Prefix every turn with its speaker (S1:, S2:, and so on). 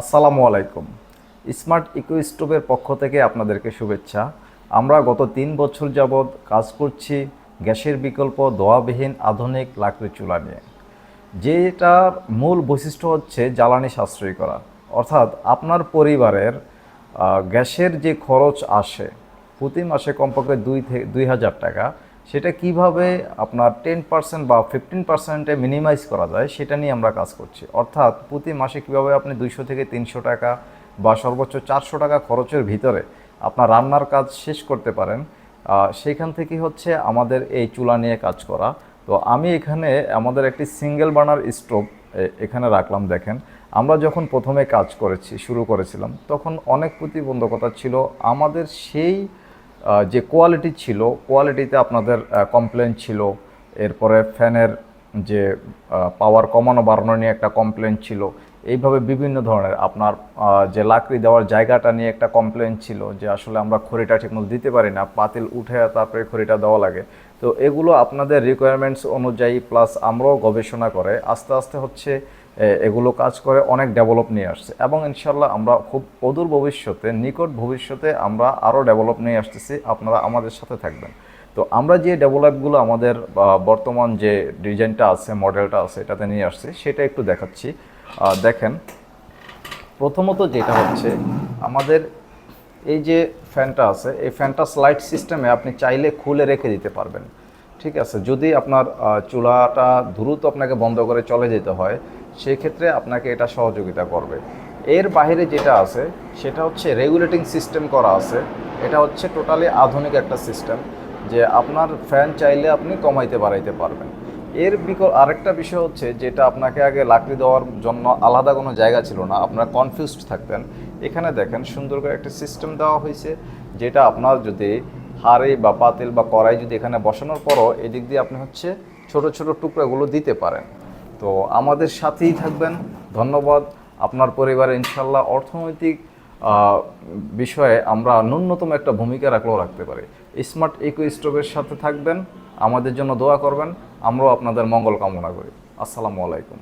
S1: আসসালামু আলাইকুম। Smart eco স্টোভের পক্ষ থেকে আপনাদেরকে শুভেচ্ছা। আমরা গত তিন বছর যাবৎ কাজ করছি গ্যাসের বিকল্প, দোয়াবিহীন, আধুনিক লাকড়ি চুলা নিয়ে। যেটার মূল বৈশিষ্ট্য হচ্ছে জ্বালানি সাশ্রয়ী করা। অর্থাৎ আপনার পরিবারের গ্যাসের যে খরচ আসে, প্রতি মাসে কমপক্ষে দুই থেকে দুই হাজার টাকা। সেটা কীভাবে আপনার টেন পার্সেন্ট বা ফিফটিন পার্সেন্টে মিনিমাইজ করা যায়, সেটা নিয়ে আমরা কাজ করছি। অর্থাৎ প্রতি মাসে কীভাবে আপনি দুইশো থেকে তিনশো টাকা বা সর্বোচ্চ চারশো টাকা খরচের ভিতরে আপনার রান্নার কাজ শেষ করতে পারেন সেখান থেকে হচ্ছে আমাদের এই চুলা নিয়ে কাজ করা। তো আমি এখানে আমাদের একটি সিঙ্গেল বার্নার স্টোভ এখানে রাখলাম, দেখেন। আমরা যখন প্রথমে কাজ করেছি, শুরু করেছিলাম, তখন অনেক প্রতিবন্ধকতা ছিল। আমাদের সেই যে কোয়ালিটি ছিল কোয়ালিটিতে আপনাদের কমপ্লেন ছিল, এরপরে ফ্যানের যে পাওয়ার কমানো বাড়ানো নিয়ে একটা কমপ্লেন ছিল, এইভাবে বিভিন্ন ধরনের আপনার যে লাকড়ি দেওয়ার জায়গাটা নিয়ে একটা কমপ্লেন ছিল যে আসলে আমরা খড়িটা ঠিকমতো দিতে পারি না, পাতিল উঠে তারপরে খড়িটা দেওয়া লাগে। তো এগুলো আপনাদের রিকোয়ারমেন্টস অনুযায়ী প্লাস আমরাও গবেষণা করে, আস্তে আস্তে হচ্ছে এগুলো কাজ করে অনেক ডেভেলপ নিয়ে আসছে। এবং ইনশাল্লাহ আমরা খুব অদূর ভবিষ্যতে, নিকট ভবিষ্যতে আমরা আরও ডেভেলপ নিয়ে আসতেছি। আপনারা আমাদের সাথে থাকবেন। তো আমরা যে ডেভেলপগুলো আমাদের বর্তমান যে ডিজাইনটা আছে, মডেলটা আছে, এটাতে নিয়ে আসছি, সেটা একটু দেখাচ্ছি। দেখেন, প্রথমত যেটা হচ্ছে, আমাদের এই যে ফ্যানটা আছে, এই ফ্যানটা স্লাইড সিস্টেমে আপনি চাইলে খুলে রেখে দিতে পারবেন। ঠিক আছে? যদি আপনার চুলাটা দ্রুত আপনাকে বন্ধ করে চলে যেতে হয় সেই ক্ষেত্রে আপনাকে এটা সহযোগিতা করবে। এর বাইরে যেটা আছে, সেটা হচ্ছে রেগুলেটিং সিস্টেম করা আছে। এটা হচ্ছে টোটালি আধুনিক একটা সিস্টেম যে আপনার ফ্যান চাইলে আপনি কমাইতে বাড়াইতে পারবেন। এর বিকল আরেকটা বিষয় হচ্ছে যেটা আপনাকে আগে লাকড়ি দেওয়ার জন্য আলাদা কোনো জায়গা ছিল না, আপনারা কনফিউজড থাকতেন। এখানে দেখেন সুন্দর করে একটা সিস্টেম দেওয়া হয়েছে যেটা আপনার যদি হাড়ে বা পাতিল বা কড়াই যদি এখানে বসানোর পরও এদিক দিয়ে আপনি হচ্ছে ছোট ছোট টুকরাগুলো দিতে পারেন। তো আমাদের সাথেই থাকবেন। ধন্যবাদ। আপনার পরিবারে ইনশাল্লাহ অর্থনৈতিক বিষয়ে আমরা ন্যূনতম একটা ভূমিকা রাখলেও রাখতে পারি। স্মার্ট ইকো স্টোভের সাথে থাকবেন। আমাদের জন্য দোয়া করবেন। আমরাও আপনাদের মঙ্গল কামনা করি। আসসালামু আলাইকুম।